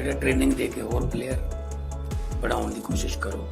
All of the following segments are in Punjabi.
ਜਿਹੜੇ ਟ੍ਰੇਨਿੰਗ ਦੇ ਕੇ ਹੋਰ ਪਲੇਅਰ ਬਣਾਉਣ ਦੀ ਕੋਸ਼ਿਸ਼ ਕਰੋ।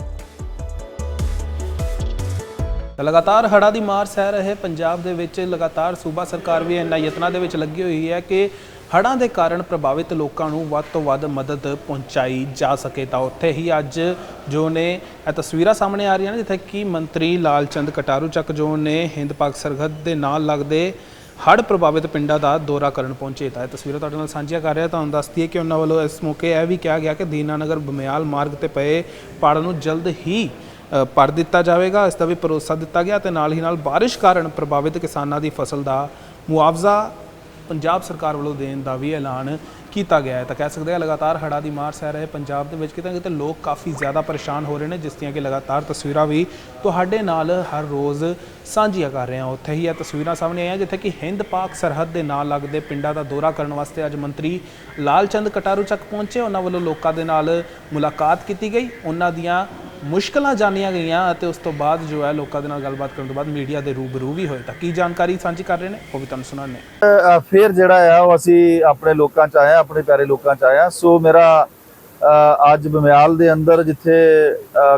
ਲਗਾਤਾਰ ਹੜ੍ਹਾਂ ਦੀ ਮਾਰ ਸਹਿ ਰਹੇ ਪੰਜਾਬ ਦੇ ਵਿੱਚ ਲਗਾਤਾਰ ਸੂਬਾ ਸਰਕਾਰ ਵੀ ਇਹਨਾਂ ਯਤਨਾਂ ਦੇ ਵਿੱਚ ਲੱਗੀ ਹੋਈ ਹੈ ਕਿ ਹੜ੍ਹਾਂ ਦੇ ਕਾਰਨ ਪ੍ਰਭਾਵਿਤ ਲੋਕਾਂ ਨੂੰ ਵੱਧ ਤੋਂ ਵੱਧ ਮਦਦ ਪਹੁੰਚਾਈ ਜਾ ਸਕੇ। ਤਾਂ ਉੱਥੇ ਹੀ ਅੱਜ ਜੋ ਨੇ ਇਹ ਤਸਵੀਰਾਂ ਸਾਹਮਣੇ ਆ ਰਹੀਆਂ ਨੇ, ਜਿੱਥੇ ਕਿ ਮੰਤਰੀ ਲਾਲਚੰਦ ਕਟਾਰੂ ਚੱਕ ਜੋ ਨੇ ਹਿੰਦ ਪਾਕ ਸਰਹੱਦ ਦੇ ਨਾਲ ਲੱਗਦੇ ਹੜ੍ਹ ਪ੍ਰਭਾਵਿਤ ਪਿੰਡਾਂ ਦਾ ਦੌਰਾ ਕਰਨ ਪਹੁੰਚੇ ਤਾਂ ਇਹ ਤਸਵੀਰਾਂ ਤੁਹਾਡੇ ਨਾਲ ਸਾਂਝੀਆਂ ਕਰ ਰਿਹਾ। ਤੁਹਾਨੂੰ ਦੱਸਦੀ ਹੈ ਕਿ ਉਹਨਾਂ ਵੱਲੋਂ ਇਸ ਮੌਕੇ ਇਹ ਵੀ ਕਿਹਾ ਗਿਆ ਕਿ ਦੀਨਾਨਗਰ ਬਮਿਆਲ ਮਾਰਗ ਤੇ ਪਏ ਪਾੜਾਂ ਨੂੰ ਜਲਦ ਹੀ ਅ, ਭਰ ਦਿੱਤਾ ਜਾਵੇਗਾ। ਇਸ ਦਾ ਵੀ ਭਰੋਸਾ ਦਿੱਤਾ ਗਿਆ ਤੇ ਨਾਲ ਹੀ ਨਾਲ ਬਾਰਿਸ਼ ਕਾਰਨ ਪ੍ਰਭਾਵਿਤ ਕਿਸਾਨਾਂ ਦੀ ਫਸਲ ਦਾ ਮੁਆਵਜ਼ਾ ਪੰਜਾਬ ਸਰਕਾਰ ਵੱਲੋਂ ਦੇਣ ਦਾ ਵੀ ਐਲਾਨ ਕੀਤਾ ਗਿਆ ਹੈ ਤਾਂ ਕਹਿ ਸਕਦੇ ਹਾਂ ਲਗਾਤਾਰ ਹੜ੍ਹਾਂ ਦੀ ਮਾਰ ਸਹਿ ਰਹੇ ਪੰਜਾਬ ਦੇ ਵਿੱਚ ਕਿਤੇ ਨਾ ਕਿਤੇ ਲੋਕ ਕਾਫੀ ਜ਼ਿਆਦਾ ਪਰੇਸ਼ਾਨ ਹੋ ਰਹੇ ਨੇ, ਜਿਸ ਦੀਆਂ ਕਿ ਲਗਾਤਾਰ ਤਸਵੀਰਾਂ ਵੀ ਤੁਹਾਡੇ ਨਾਲ ਹਰ ਰੋਜ਼ ਸਾਂਝੀਆਂ ਕਰ ਰਹੇ ਹਾਂ। ਉੱਥੇ ਹੀ ਇਹ ਤਸਵੀਰਾਂ ਸਾਹਮਣੇ ਆਈਆਂ, ਜਿੱਥੇ ਕਿ ਹਿੰਦ ਪਾਕ ਸਰਹੱਦ ਦੇ ਨਾਲ ਲੱਗਦੇ ਪਿੰਡਾਂ ਦਾ ਦੌਰਾ ਕਰਨ ਵਾਸਤੇ ਅੱਜ ਮੰਤਰੀ ਲਾਲਚੰਦ ਕਟਾਰੂ ਚੱਕ ਪਹੁੰਚੇ। ਉਹਨਾਂ ਵੱਲੋਂ ਲੋਕਾਂ ਦੇ ਨਾਲ ਮੁਲਾਕਾਤ ਕੀਤੀ ਗਈ। ਉਹਨਾਂ ਦੀਆਂ ਮੁਸ਼ਕਲਾਂ ਜਾਣੀਆਂ ਗਈਆਂ ਅਤੇ ਉਸ ਤੋਂ ਬਾਅਦ ਜੋ ਹੈ ਲੋਕਾਂ ਦੇ ਨਾਲ ਗੱਲਬਾਤ ਕਰਨ ਤੋਂ ਬਾਅਦ ਮੀਡੀਆ ਦੇ ਰੂਬਰੂ ਵੀ ਹੋਏ ਤਾਂ ਕੀ ਜਾਣਕਾਰੀ ਸਾਂਝੀ ਕਰ ਰਹੇ ਨੇ ਉਹ ਵੀ ਤੁਹਾਨੂੰ ਸੁਣਾਉਂਦੇ ਅ, ਫਿਰ ਜਿਹੜਾ ਆ ਉਹ ਅਸੀਂ ਆਪਣੇ ਲੋਕਾਂ ਚ ਆਇਆ ਆਪਣੇ ਪਿਆਰੇ ਲੋਕਾਂ ਚ ਆਇਆ ਸੋ ਮੇਰਾ ਅੱਜ ਬਮਿਆਲ ਦੇ ਅੰਦਰ ਜਿੱਥੇ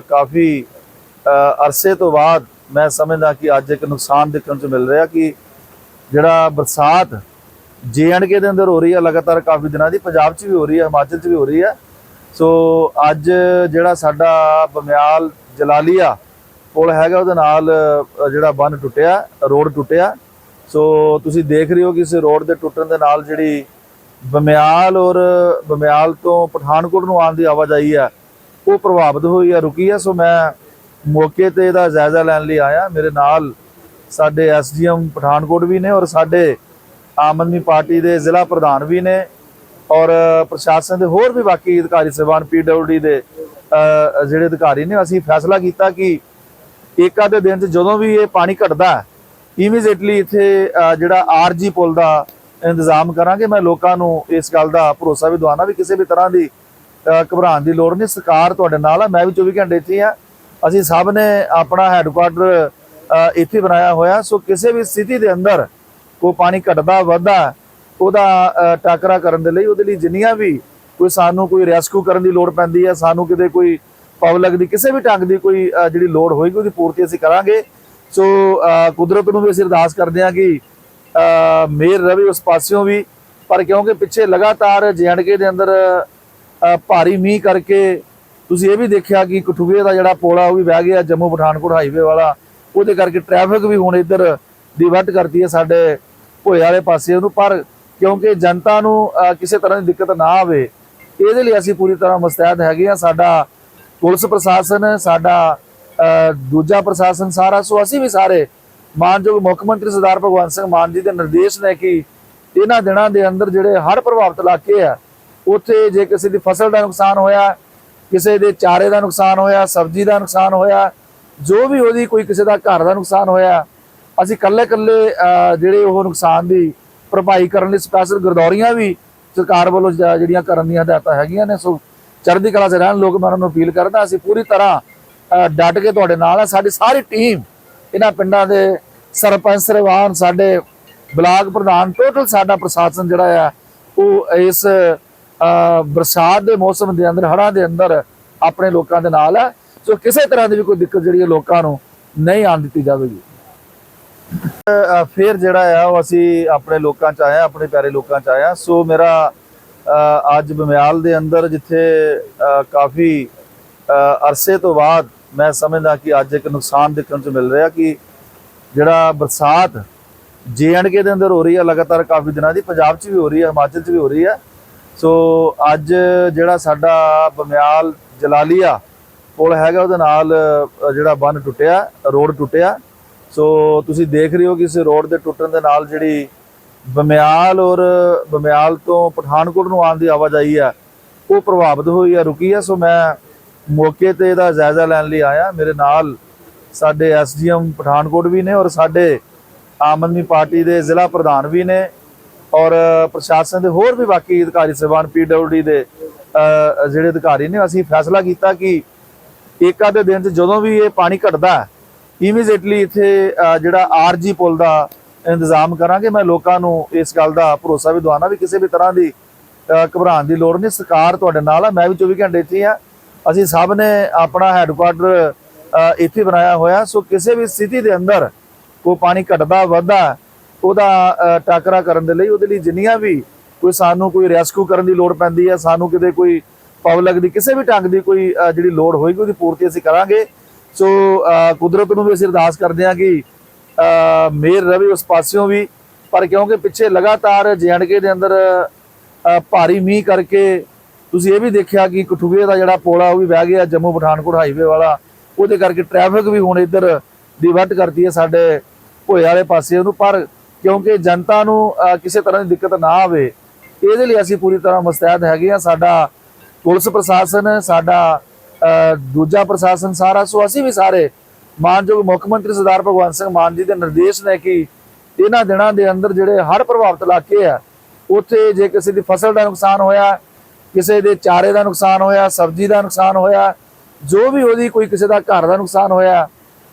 ਕਾਫੀ ਅਰਸੇ ਤੋਂ ਬਾਅਦ ਮੈਂ ਸਮਝਦਾ ਕਿ ਅੱਜ ਇੱਕ ਨੁਕਸਾਨ ਦੇਖਣ ਚ ਮਿਲ ਰਿਹਾ ਕਿ ਜਿਹੜਾ ਬਰਸਾਤ ਕੇ ਦੇ ਅੰਦਰ ਹੋ ਰਹੀ ਹੈ ਲਗਾਤਾਰ ਕਾਫੀ ਦਿਨਾਂ ਦੀ ਪੰਜਾਬ 'ਚ ਵੀ ਹੋ ਰਹੀ ਹੈ ਹਿਮਾਚਲ 'ਚ ਵੀ ਹੋ ਰਹੀ ਹੈ ਸੋ ਅੱਜ ਜਿਹੜਾ ਸਾਡਾ ਬਮਿਆਲ ਜਲਾਲੀਆ ਪੁਲ ਹੈਗਾ, ਉਹਦੇ ਨਾਲ ਜਿਹੜਾ ਬੰਨ ਟੁੱਟਿਆ, ਰੋਡ ਟੁੱਟਿਆ। ਸੋ ਤੁਸੀਂ ਦੇਖ ਰਹੇ ਹੋ ਕਿ ਇਸ ਰੋਡ ਦੇ ਟੁੱਟਣ ਦੇ ਨਾਲ ਜਿਹੜੀ ਬਮਿਆਲ ਔਰ ਬਮਿਆਲ ਤੋਂ ਪਠਾਨਕੋਟ ਨੂੰ ਆਉਣ ਦੀ ਆਵਾਜਾਈ ਹੈ ਉਹ ਪ੍ਰਭਾਵਿਤ ਹੋਈ ਹੈ ਰੁਕੀ ਹੈ ਸੋ ਮੈਂ ਮੌਕੇ ਤੇ ਇਹਦਾ ਜਾਇਜ਼ਾ ਲੈਣ ਲਈ ਆਇਆ। ਮੇਰੇ ਨਾਲ ਸਾਡੇ ਐਸਡੀਐਮ ਪਠਾਨਕੋਟ ਵੀ ਨੇ ਔਰ ਸਾਡੇ ਆਮ ਆਦਮੀ ਪਾਰਟੀ ਦੇ ਜ਼ਿਲ੍ਹਾ ਪ੍ਰਧਾਨ ਵੀ ਨੇ। ਔਰ ਪ੍ਰਸ਼ਾਸਨ ਦੇ ਹੋਰ ਵੀ ਬਾਕੀ ਅਧਿਕਾਰੀ ਸਹਿਬਾਨ ਪੀਡਬਲਯੂਡੀ ਦੇ ਜਿਹੜੇ ਅਧਿਕਾਰੀ ਨੇ ਅਸੀਂ ਫੈਸਲਾ ਕੀਤਾ ਕਿ ਏਕਾ ਦੇ ਦਿਨ 'ਚ ਜਦੋਂ ਵੀ ਇਹ ਪਾਣੀ ਘਟਦਾ ਹੈ ਇਮੀਡੀਏਟਲੀ ਇੱਥੇ ਅ, ਜਿਹੜਾ ਆਰਜੀ ਪੁਲ ਦਾ ਇੰਤਜ਼ਾਮ ਕਰਾਂਗੇ। ਮੈਂ ਲੋਕਾਂ ਨੂੰ ਇਸ ਗੱਲ ਦਾ ਭਰੋਸਾ ਵੀ ਦਵਾਉਣਾ ਵੀ ਕਿਸੇ ਵੀ ਤਰ੍ਹਾਂ ਦੀ ਘਬਰਾਉਣ ਦੀ ਲੋੜ ਨਹੀਂ। ਸਰਕਾਰ ਤੁਹਾਡੇ ਨਾਲ ਆ ਮੈਂ ਵੀ 24 ਘੰਟੇ ਇੱਥੇ ਹੀ ਹਾਂ। ਅਸੀਂ ਸਭ ਨੇ ਆਪਣਾ ਹੈੱਡਕੁਆਟਰ ਇੱਥੇ ਬਣਾਇਆ ਹੋਇਆ। ਸੋ ਕਿਸੇ ਵੀ ਸਥਿਤੀ ਦੇ ਅੰਦਰ ਕੋਈ ਪਾਣੀ ਘਟਦਾ ਵੱਧਦਾ ਉਹਦਾ ਟਾਕਰਾ ਕਰਨ ਦੇ ਲਈ ਉਹਦੇ ਲਈ ਜਿੰਨੀਆਂ ਵੀ ਕੋਈ ਸਾਨੂੰ ਕੋਈ ਰੈਸਕਿਊ ਕਰਨ ਦੀ ਲੋੜ ਪੈਂਦੀ ਹੈ ਸਾਨੂੰ ਕਿਤੇ ਕੋਈ ਪਬਲਿਕ ਦੀ ਕਿਸੇ ਵੀ ਢੰਗ ਦੀ ਕੋਈ ਜਿਹੜੀ ਲੋੜ ਹੋਏਗੀ ਉਹਦੀ ਪੂਰਤੀ ਅਸੀਂ ਕਰਾਂਗੇ। ਸੋ ਕੁਦਰਤ ਨੂੰ ਵੀ ਅਸੀਂ ਅਰਦਾਸ ਕਰਦੇ ਹਾਂ ਕਿ ਅ, ਮਿਹਰ ਰਵੇ ਉਸ ਪਾਸਿਓਂ ਵੀ। ਪਰ ਕਿਉਂਕਿ ਪਿੱਛੇ ਲਗਾਤਾਰ ਜੈਂਡਕੇ ਦੇ ਅੰਦਰ ਭਾਰੀ ਮੀਂਹ ਕਰਕੇ ਤੁਸੀਂ ਇਹ ਵੀ ਦੇਖਿਆ ਕਿ ਕਠੂਏ ਦਾ ਜਿਹੜਾ ਪੋਲਾ ਉਹ ਵੀ ਵਹਿ ਗਿਆ ਜੰਮੂ ਪਠਾਨਕੋਟ ਹਾਈਵੇ ਵਾਲਾ। ਉਹਦੇ ਕਰਕੇ ਟ੍ਰੈਫਿਕ ਵੀ ਹੁਣ ਇੱਧਰ ਦੀ ਡਿਵਰਟ ਕਰਦੀ ਹੈ ਸਾਡੇ ਭੋਏ ਵਾਲੇ ਪਾਸੇ ਉਹਨੂੰ ਪਰ ਕਿਉਂਕਿ ਜਨਤਾ ਨੂੰ ਕਿਸੇ ਤਰ੍ਹਾਂ ਦੀ ਦਿੱਕਤ ਨਾ ਆਵੇ। ਇਹਦੇ ਲਈ ਅਸੀਂ ਪੂਰੀ ਤਰ੍ਹਾਂ ਮੁਸਤੈਦ ਹੈਗੇ ਆ ਸਾਡਾ ਪੁਲਿਸ ਪ੍ਰਸ਼ਾਸਨ, ਸਾਡਾ ਦੂਜਾ ਪ੍ਰਸ਼ਾਸਨ ਸਾਰਾ, ਸੋ ਅਸੀਂ ਵੀ ਸਾਰੇ ਮਾਨਯੋਗ ਮੁੱਖ ਮੰਤਰੀ ਸਰਦਾਰ ਭਗਵੰਤ ਸਿੰਘ ਮਾਨ ਜੀ ਦੇ ਨਿਰਦੇਸ਼ ਨੇ ਕਿ ਇਹਨਾਂ ਦਿਨਾਂ ਦੇ ਅੰਦਰ ਜਿਹੜੇ ਹਰ ਪ੍ਰਭਾਵਿਤ ਇਲਾਕੇ ਆ, ਉੱਥੇ ਜੇ ਕਿਸੇ ਦੀ ਫਸਲ ਦਾ ਨੁਕਸਾਨ ਹੋਇਆ, ਕਿਸੇ ਦੇ ਚਾਰੇ ਦਾ ਨੁਕਸਾਨ ਹੋਇਆ, ਸਬਜ਼ੀ ਦਾ ਨੁਕਸਾਨ ਹੋਇਆ, ਜੋ ਵੀ ਉਹਦੀ ਕੋਈ ਕਿਸੇ ਦਾ ਘਰ ਦਾ ਨੁਕਸਾਨ ਹੋਇਆ, ਅਸੀਂ ਕੱਲੇ ਕੱਲੇ ਜਿਹੜੇ ਉਹ ਨੁਕਸਾਨ ਦੀ ਭਰਪਾਈ ਕਰਨ ਲਈ ਸਪੈਸ਼ਲ ਗਰਦੌਰੀਆਂ ਵੀ ਸਰਕਾਰ ਵੱਲੋਂ ਜ- ਜਿਹੜੀਆਂ ਕਰਨ ਦੀਆਂ ਹਦਾਇਤਾਂ ਹੈਗੀਆਂ ਨੇ ਸੋ ਚੜ੍ਹਦੀ ਕਲਾ 'ਚ ਰਹਿਣ ਲੋਕ ਮੈਂ ਉਹਨਾਂ ਨੂੰ ਅਪੀਲ ਕਰਦਾ ਅਸੀਂ ਪੂਰੀ ਤਰ੍ਹਾਂ ਅ, ਡਟ ਕੇ ਤੁਹਾਡੇ ਨਾਲ ਆ। ਸਾਡੀ ਸਾਰੀ ਟੀਮ ਇਹਨਾਂ ਪਿੰਡਾਂ ਦੇ ਸਰਪੰਚ ਸਰਵਾਨ ਸਾਡੇ ਬਲਾਕ ਪ੍ਰਧਾਨ ਟੋਟਲ ਸਾਡਾ ਪ੍ਰਸ਼ਾਸਨ ਜਿਹੜਾ ਆ ਉਹ ਇਸ ਬਰਸਾਤ ਦੇ ਮੌਸਮ ਦੇ ਅੰਦਰ ਹੜ੍ਹਾਂ ਦੇ ਅੰਦਰ ਆਪਣੇ ਲੋਕਾਂ ਦੇ ਨਾਲ ਹੈ ਸੋ ਕਿਸੇ ਤਰ੍ਹਾਂ ਦੀ ਵੀ ਕੋਈ ਦਿੱਕਤ ਜਿਹੜੀ ਹੈ ਲੋਕਾਂ ਨੂੰ ਨਹੀਂ ਆਉਣ ਦਿੱਤੀ ਜਾਵੇਗੀ। ਫਿਰ ਜਿਹੜਾ ਆ, ਉਹ ਅਸੀਂ ਆਪਣੇ ਲੋਕਾਂ ਚ ਆਇਆ ਆਪਣੇ ਪਿਆਰੇ ਲੋਕਾਂ ਚ ਆਇਆ ਸੋ ਮੇਰਾ ਅੱਜ ਬਮਿਆਲ ਦੇ ਅੰਦਰ ਜਿੱਥੇ ਕਾਫੀ ਅਰਸੇ ਤੋਂ ਬਾਅਦ ਮੈਂ ਸਮਝਦਾ ਕਿ ਅੱਜ ਇੱਕ ਨੁਕਸਾਨ ਦੇਖਣ ਚ ਮਿਲ ਰਿਹਾ ਕਿ ਜਿਹੜਾ ਬਰਸਾਤ ਕੇ ਦੇ ਅੰਦਰ ਹੋ ਰਹੀ ਹੈ ਲਗਾਤਾਰ ਕਾਫੀ ਦਿਨਾਂ ਦੀ, ਪੰਜਾਬ 'ਚ ਵੀ ਹੋ ਰਹੀ ਹੈ ਹਿਮਾਚਲ 'ਚ ਵੀ ਹੋ ਰਹੀ ਹੈ ਸੋ ਅੱਜ ਜਿਹੜਾ ਸਾਡਾ ਬਮਿਆਲ ਜਲਾਲੀਆ ਪੁਲ ਹੈਗਾ, ਉਹਦੇ ਨਾਲ ਜਿਹੜਾ ਬੰਨ ਟੁੱਟਿਆ, ਰੋਡ ਟੁੱਟਿਆ। ਸੋ ਤੁਸੀਂ ਦੇਖ ਰਹੇ ਹੋ ਕਿ ਇਸ ਰੋਡ ਦੇ ਟੁੱਟਣ ਦੇ ਨਾਲ ਜਿਹੜੀ ਬਮਿਆਲ ਔਰ ਬਮਿਆਲ ਤੋਂ ਪਠਾਨਕੋਟ ਨੂੰ ਆਉਣ ਦੀ ਆਵਾਜਾਈ ਆ, ਉਹ ਪ੍ਰਭਾਵਿਤ ਹੋਈ ਹੈ ਰੁਕੀ ਹੈ ਸੋ ਮੈਂ ਮੌਕੇ ਤੇ ਇਹਦਾ ਜਾਇਜ਼ਾ ਲੈਣ ਲਈ ਆਇਆ। ਮੇਰੇ ਨਾਲ ਸਾਡੇ ਐਸਡੀਐਮ ਪਠਾਨਕੋਟ ਵੀ ਨੇ ਔਰ ਸਾਡੇ ਆਮ ਆਦਮੀ ਪਾਰਟੀ ਦੇ ਜ਼ਿਲ੍ਹਾ ਪ੍ਰਧਾਨ ਵੀ ਨੇ ਔਰ ਪ੍ਰਸ਼ਾਸਨ ਦੇ ਹੋਰ ਵੀ ਬਾਕੀ ਅਧਿਕਾਰੀ ਸਹਿਬਾਨ ਪੀਡਬਲਯੂਡੀ ਦੇ ਜਿਹੜੇ ਅਧਿਕਾਰੀ ਨੇ, ਅਸੀਂ ਫੈਸਲਾ ਕੀਤਾ ਕਿ ਇੱਕ ਦੇ ਦਿਨ 'ਚ ਜਦੋਂ ਵੀ ਇਹ ਪਾਣੀ ਘਟਦਾ ਇਮੀਡੀਏਟਲੀ ਇੱਥੇ ਅ, ਜਿਹੜਾ ਆਰਜੀ ਪੁਲ ਦਾ ਇੰਤਜ਼ਾਮ ਕਰਾਂਗੇ ਮੈਂ ਲੋਕਾਂ ਨੂੰ ਇਸ ਗੱਲ ਦਾ ਭਰੋਸਾ ਵੀ ਦਵਾਉਣਾ ਵੀ ਕਿਸੇ ਵੀ ਤਰ੍ਹਾਂ ਦੀ ਘਬਰਾਉਣ ਦੀ ਲੋੜ ਨਹੀਂ। ਸਰਕਾਰ ਤੁਹਾਡੇ ਨਾਲ ਹੈ ਮੈਂ ਵੀ 24 ਘੰਟੇ ਇੱਥੇ ਹੀ ਆ। ਅਸੀਂ ਸਭ ਨੇ ਆਪਣਾ ਹੈੱਡਕੁਆਟਰ ਇੱਥੇ ਬਣਾਇਆ ਹੋਇਆ। ਸੋ ਕਿਸੇ ਵੀ ਸਥਿਤੀ ਦੇ ਅੰਦਰ ਕੋਈ ਪਾਣੀ ਘਟਦਾ ਵੱਧਦਾ ਉਹਦਾ ਟਾਕਰਾ ਕਰਨ ਦੇ ਲਈ ਉਹਦੇ ਲਈ ਜਿੰਨੀਆਂ ਵੀ ਕੋਈ ਸਾਨੂੰ ਕੋਈ ਰੈਸਕਿਊ ਕਰਨ ਦੀ ਲੋੜ ਪੈਂਦੀ ਹੈ ਸਾਨੂੰ ਕਿਤੇ ਕੋਈ ਪਬਲਿਕ ਦੀ ਕਿਸੇ ਵੀ ਢੰਗ ਦੀ ਕੋਈ ਜਿਹੜੀ ਲੋੜ ਹੋਏਗੀ ਉਹਦੀ ਪੂਰਤੀ ਅਸੀਂ ਕਰਾਂਗੇ। ਸੋ ਕੁਦਰਤ ਨੂੰ ਵੀ ਅਸੀਂ ਅਰਦਾਸ ਕਰਦੇ ਹਾਂ ਕਿ ਅ, ਮਿਹਰ ਰਵੇ ਉਸ ਪਾਸਿਓਂ ਵੀ। ਪਰ ਕਿਉਂਕਿ ਪਿੱਛੇ ਲਗਾਤਾਰ ਕੇ ਦੇ ਅੰਦਰ ਭਾਰੀ ਮੀਂਹ ਕਰਕੇ ਤੁਸੀਂ ਇਹ ਵੀ ਦੇਖਿਆ ਕਿ ਕਠੂਏ ਦਾ ਜਿਹੜਾ ਪੋਲਾ ਉਹ ਵੀ ਵਹਿ ਗਿਆ ਜੰਮੂ ਪਠਾਨਕੋਟ ਹਾਈਵੇ ਵਾਲਾ। ਉਹਦੇ ਕਰਕੇ ਟ੍ਰੈਫਿਕ ਵੀ ਹੁਣ ਇੱਧਰ ਡਿਵਰਟ ਕਰਦੀ ਹੈ ਸਾਡੇ ਭੋਏ ਵਾਲੇ ਪਾਸੇ ਉਹਨੂੰ ਪਰ ਕਿਉਂਕਿ ਜਨਤਾ ਨੂੰ ਕਿਸੇ ਤਰ੍ਹਾਂ ਦੀ ਦਿੱਕਤ ਨਾ ਆਵੇ ਇਹਦੇ ਲਈ ਅਸੀਂ ਪੂਰੀ ਤਰ੍ਹਾਂ ਮੁਸਤੈਦ ਹੈਗੇ ਆ ਸਾਡਾ ਪੁਲਿਸ ਪ੍ਰਸ਼ਾਸਨ ਸਾਡਾ ਦੂਜਾ ਪ੍ਰਸ਼ਾਸਨ ਸਾਰਾ, ਸੋ ਅਸੀਂ ਵੀ ਸਾਰੇ ਮਾਨਯੋਗ ਮੁੱਖ ਮੰਤਰੀ ਸਰਦਾਰ ਭਗਵੰਤ ਸਿੰਘ ਮਾਨ ਜੀ ਦੇ ਨਿਰਦੇਸ਼ ਨੇ ਕਿ ਇਹਨਾਂ ਦਿਨਾਂ ਦੇ ਅੰਦਰ ਜਿਹੜੇ ਹੜ੍ਹ ਪ੍ਰਭਾਵਿਤ ਇਲਾਕੇ ਆ, ਉੱਥੇ ਜੇ ਕਿਸੇ ਦੀ ਫਸਲ ਦਾ ਨੁਕਸਾਨ ਹੋਇਆ, ਕਿਸੇ ਦੇ ਚਾਰੇ ਦਾ ਨੁਕਸਾਨ ਹੋਇਆ, ਸਬਜ਼ੀ ਦਾ ਨੁਕਸਾਨ ਹੋਇਆ, ਜੋ ਵੀ ਉਹਦੀ ਕੋਈ ਕਿਸੇ ਦਾ ਘਰ ਦਾ ਨੁਕਸਾਨ ਹੋਇਆ,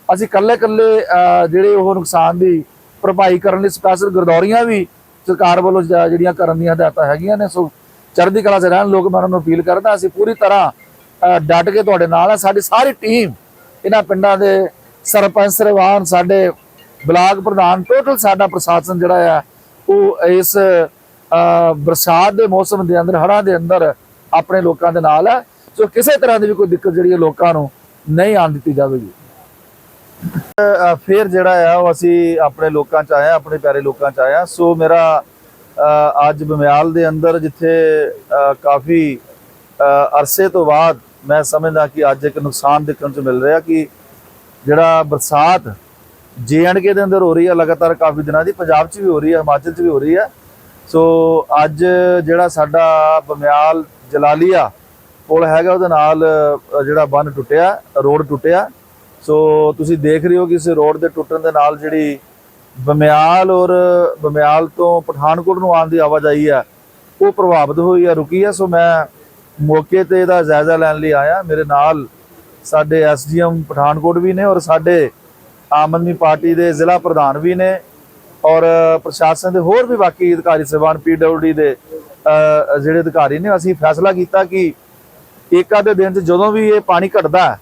ਅਸੀਂ ਕੱਲੇ ਕੱਲੇ ਜਿਹੜੇ ਉਹ ਨੁਕਸਾਨ ਦੀ ਭਰਪਾਈ ਕਰਨ ਲਈ ਸਪੈਸ਼ਲ ਗਰਦੌਰੀਆਂ ਵੀ ਸਰਕਾਰ ਵੱਲੋਂ ਜਿਹੜੀਆਂ ਕਰਨ ਦੀਆਂ ਹਦਾਇਤਾਂ ਹੈਗੀਆਂ ਨੇ, ਸੋ ਚੜ੍ਹਦੀ ਕਲਾ 'ਚ ਰਹਿਣ, ਲੋਕ ਮੈਂ ਉਹਨਾਂ ਨੂੰ ਅਪੀਲ ਕਰਦਾ, ਅਸੀਂ ਪੂਰੀ ਤਰ੍ਹਾਂ ਡਟ ਕੇ ਤੁਹਾਡੇ ਨਾਲ ਆ। ਸਾਡੀ ਸਾਰੀ ਟੀਮ ਇਹਨਾਂ ਪਿੰਡਾਂ ਦੇ ਸਰਪੰਚ ਸਰਵਾਨ ਸਾਡੇ ਬਲਾਕ ਪ੍ਰਧਾਨ ਟੋਟਲ ਸਾਡਾ ਪ੍ਰਸ਼ਾਸਨ ਜਿਹੜਾ ਆ ਉਹ ਇਸ ਬਰਸਾਤ ਦੇ ਮੌਸਮ ਦੇ ਅੰਦਰ ਹੜ੍ਹਾਂ ਦੇ ਅੰਦਰ ਆਪਣੇ ਲੋਕਾਂ ਦੇ ਨਾਲ ਹੈ ਸੋ ਕਿਸੇ ਤਰ੍ਹਾਂ ਦੀ ਵੀ ਕੋਈ ਦਿੱਕਤ ਜਿਹੜੀ ਹੈ ਲੋਕਾਂ ਨੂੰ ਨਹੀਂ ਆਉਣ ਦਿੱਤੀ ਜਾਵੇਗੀ। ਅ, ਫਿਰ ਜਿਹੜਾ ਆ ਉਹ ਅਸੀਂ ਆਪਣੇ ਲੋਕਾਂ ਚ ਆਇਆ ਆਪਣੇ ਪਿਆਰੇ ਲੋਕਾਂ ਚ ਆਇਆ ਸੋ ਮੇਰਾ ਅੱਜ ਬਮਿਆਲ ਦੇ ਅੰਦਰ ਜਿੱਥੇ ਕਾਫੀ ਅਰਸੇ ਤੋਂ ਬਾਅਦ ਮੈਂ ਸਮਝਦਾ ਕਿ ਅੱਜ ਇੱਕ ਨੁਕਸਾਨ ਦੇਖਣ ਚ ਮਿਲ ਰਿਹਾ ਕਿ ਜਿਹੜਾ ਬਰਸਾਤ ਕੇ ਦੇ ਅੰਦਰ ਹੋ ਰਹੀ ਹੈ ਲਗਾਤਾਰ ਕਾਫੀ ਦਿਨਾਂ ਦੀ, ਪੰਜਾਬ 'ਚ ਵੀ ਹੋ ਰਹੀ ਹੈ ਹਿਮਾਚਲ 'ਚ ਵੀ ਹੋ ਰਹੀ ਹੈ ਸੋ ਅੱਜ ਜਿਹੜਾ ਸਾਡਾ ਬਮਿਆਲ ਜਲਾਲੀਆ ਪੁਲ ਹੈਗਾ, ਉਹਦੇ ਨਾਲ ਜਿਹੜਾ ਬੰਨ ਟੁੱਟਿਆ, ਰੋਡ ਟੁੱਟਿਆ। ਸੋ ਤੁਸੀਂ ਦੇਖ ਰਹੇ ਹੋ ਕਿ ਇਸ ਰੋਡ ਦੇ ਟੁੱਟਣ ਦੇ ਨਾਲ ਜਿਹੜੀ ਬਮਿਆਲ ਔਰ ਬਮਿਆਲ ਤੋਂ ਪਠਾਨਕੋਟ ਨੂੰ ਆਉਣ ਦੀ ਆਵਾਜਾਈ ਹੈ ਉਹ ਪ੍ਰਭਾਵਿਤ ਹੋਈ ਹੈ ਰੁਕੀ ਹੈ ਸੋ ਮੈਂ ਮੌਕੇ ਤੇ ਇਹਦਾ ਜਾਇਜ਼ਾ ਲੈਣ ਲਈ ਆਇਆ। ਮੇਰੇ ਨਾਲ ਸਾਡੇ ਐਸਡੀਐਮ ਪਠਾਨਕੋਟ ਵੀ ਨੇ ਔਰ ਸਾਡੇ ਆਮ ਆਦਮੀ ਪਾਰਟੀ ਦੇ ਜ਼ਿਲ੍ਹਾ ਪ੍ਰਧਾਨ ਵੀ ਨੇ ਔਰ ਪ੍ਰਸ਼ਾਸਨ ਦੇ ਹੋਰ ਵੀ ਬਾਕੀ ਅਧਿਕਾਰੀ ਸਹਿਬਾਨ ਪੀਡਬਲਯੂਡੀ ਦੇ ਜਿਹੜੇ ਅਧਿਕਾਰੀ ਨੇ ਅਸੀਂ ਫੈਸਲਾ ਕੀਤਾ ਕਿ ਏਕਾ ਦੇ ਦਿਨ 'ਚ ਜਦੋਂ ਵੀ ਇਹ ਪਾਣੀ ਘਟਦਾ ਹੈ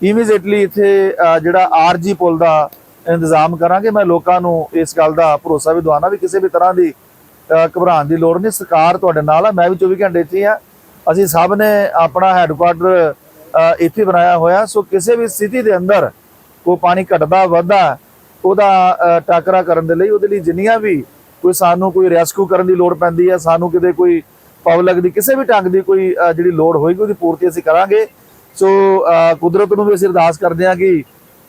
ਇਮੀਡੀਏਟਲੀ ਇੱਥੇ ਅ, ਜਿਹੜਾ ਆਰਜੀ ਪੁਲ ਦਾ ਇੰਤਜ਼ਾਮ ਕਰਾਂਗੇ। ਮੈਂ ਲੋਕਾਂ ਨੂੰ ਇਸ ਗੱਲ ਦਾ ਭਰੋਸਾ ਵੀ ਦਵਾਉਣਾ ਵੀ ਕਿਸੇ ਵੀ ਤਰ੍ਹਾਂ ਦੀ ਘਬਰਾਉਣ ਦੀ ਲੋੜ ਨਹੀਂ। ਸਰਕਾਰ ਤੁਹਾਡੇ ਨਾਲ ਆ ਮੈਂ ਵੀ 24 ਘੰਟੇ ਇੱਥੇ ਹੀ ਆ। ਅਸੀਂ ਸਭ ਨੇ ਆਪਣਾ ਹੈੱਡਕੁਆਟਰ ਇੱਥੇ ਬਣਾਇਆ ਹੋਇਆ। ਸੋ ਕਿਸੇ ਵੀ ਸਥਿਤੀ ਦੇ ਅੰਦਰ ਕੋਈ ਪਾਣੀ ਘਟਦਾ ਵੱਧਦਾ ਉਹਦਾ ਟਾਕਰਾ ਕਰਨ ਦੇ ਲਈ ਉਹਦੇ ਲਈ ਜਿੰਨੀਆਂ ਵੀ ਕੋਈ ਸਾਨੂੰ ਕੋਈ ਰੈਸਕਿਊ ਕਰਨ ਦੀ ਲੋੜ ਪੈਂਦੀ ਹੈ ਸਾਨੂੰ ਕਿਤੇ ਕੋਈ ਪਬਲਿਕ ਦੀ ਕਿਸੇ ਵੀ ਢੰਗ ਦੀ ਕੋਈ ਜਿਹੜੀ ਲੋੜ ਹੋਏਗੀ ਉਹਦੀ ਪੂਰਤੀ ਅਸੀਂ ਕਰਾਂਗੇ। ਸੋ ਕੁਦਰਤ ਨੂੰ ਵੀ ਅਸੀਂ ਅਰਦਾਸ ਕਰਦੇ ਹਾਂ ਕਿ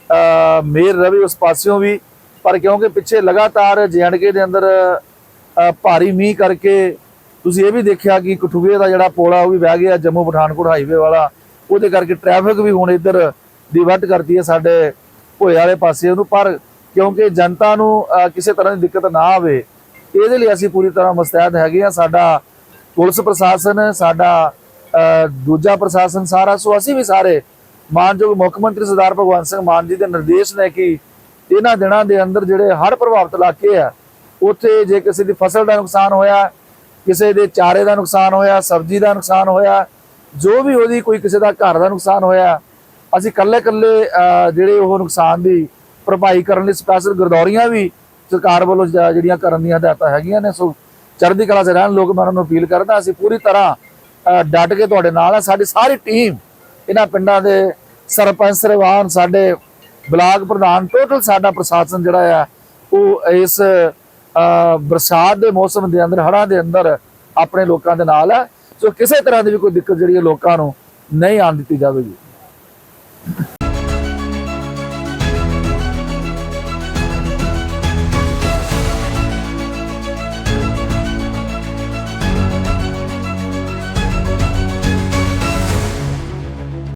ਅ, ਮਿਹਰ ਰਵੇ ਉਸ ਪਾਸਿਓਂ ਵੀ। ਪਰ ਕਿਉਂਕਿ ਪਿੱਛੇ ਲਗਾਤਾਰ ਕੇ ਦੇ ਅੰਦਰ ਭਾਰੀ ਮੀਂਹ ਕਰਕੇ ਤੁਸੀਂ ਇਹ ਵੀ ਦੇਖਿਆ ਕਿ ਕਠੂਏ ਦਾ ਜਿਹੜਾ ਪੋਲਾ ਉਹ ਵੀ ਵਹਿ ਗਿਆ, ਜੰਮੂ ਪਠਾਨਕੋਟ ਹਾਈਵੇ ਵਾਲਾ। ਉਹਦੇ ਕਰਕੇ ਟ੍ਰੈਫਿਕ ਵੀ ਹੁਣ ਇੱਧਰ ਡਿਵਰਟ ਕਰਦੀ ਹੈ ਸਾਡੇ ਭੋਏ ਵਾਲੇ ਪਾਸੇ ਉਹਨੂੰ ਪਰ ਕਿਉਂਕਿ ਜਨਤਾ ਨੂੰ ਕਿਸੇ ਤਰ੍ਹਾਂ ਦੀ ਦਿੱਕਤ ਨਾ ਆਵੇ, ਇਹਦੇ ਲਈ ਅਸੀਂ ਪੂਰੀ ਤਰ੍ਹਾਂ ਮੁਸਤੈਦ ਹੈਗੇ ਆ ਸਾਡਾ ਪੁਲਿਸ ਪ੍ਰਸ਼ਾਸਨ, ਸਾਡਾ ਦੂਜਾ ਪ੍ਰਸ਼ਾਸਨ ਸਾਰਾ। ਸੋ ਅਸੀਂ ਵੀ ਸਾਰੇ ਮਾਨਯੋਗ ਮੁੱਖ ਮੰਤਰੀ ਸਰਦਾਰ ਭਗਵੰਤ ਸਿੰਘ ਮਾਨ ਜੀ ਦੇ ਨਿਰਦੇਸ਼ ਨੇ ਕਿ ਇਹਨਾਂ ਦਿਨਾਂ ਦੇ ਅੰਦਰ ਜਿਹੜੇ ਹਰ ਪ੍ਰਭਾਵਿਤ ਇਲਾਕੇ ਆ, ਉੱਥੇ ਜੇ ਕਿਸੇ ਦੀ ਫਸਲ ਦਾ ਨੁਕਸਾਨ ਹੋਇਆ ਕਿਸੇ ਦੇ ਚਾਰੇ ਦਾ ਨੁਕਸਾਨ ਹੋਇਆ ਸਬਜ਼ੀ ਦਾ ਨੁਕਸਾਨ ਹੋਇਆ ਜੋ ਵੀ ਉਹਦੀ ਕੋਈ ਕਿਸੇ ਦਾ ਘਰ ਦਾ ਨੁਕਸਾਨ ਹੋਇਆ ਅਸੀਂ ਕੱਲੇ ਕੱਲੇ ਜਿਹੜੇ ਉਹ ਨੁਕਸਾਨ ਦੀ ਭਰਪਾਈ ਕਰਨ ਲਈ ਸਪੈਸ਼ਲ ਗਰਦੌਰੀਆਂ ਵੀ ਸਰਕਾਰ ਵੱਲੋਂ ਜਿਹੜੀਆਂ ਕਰਨ ਦੀਆਂ ਹਦਾਇਤਾਂ ਹੈਗੀਆਂ ਨੇ ਸੋ ਚੜ੍ਹਦੀ ਕਲਾ 'ਚ ਰਹਿਣ ਲੋਕ ਮੈਂ ਉਹਨਾਂ ਨੂੰ ਅਪੀਲ ਕਰਦਾ ਅਸੀਂ ਪੂਰੀ ਤਰ੍ਹਾਂ ਅ, ਡਟ ਕੇ ਤੁਹਾਡੇ ਨਾਲ ਆ ਸਾਡੀ ਸਾਰੀ ਟੀਮ ਇਹਨਾਂ ਪਿੰਡਾਂ ਦੇ ਸਰਪੰਚ ਸਰਵਾਨ ਸਾਡੇ ਬਲਾਕ ਪ੍ਰਧਾਨ ਟੋਟਲ ਸਾਡਾ ਪ੍ਰਸ਼ਾਸਨ ਜਿਹੜਾ ਆ ਉਹ ਇਸ ਬਰਸਾਤ ਦੇ ਮੌਸਮ ਦੇ ਅੰਦਰ, ਹੜ੍ਹਾਂ ਦੇ ਅੰਦਰ ਆਪਣੇ ਲੋਕਾਂ ਦੇ ਨਾਲ ਹੈ। ਸੋ ਕਿਸੇ ਤਰ੍ਹਾਂ ਦੀ ਵੀ ਕੋਈ ਦਿੱਕਤ ਜਿਹੜੀ ਹੈ ਲੋਕਾਂ ਨੂੰ ਨਹੀਂ ਆਉਣ ਦਿੱਤੀ ਜਾਵੇਗੀ।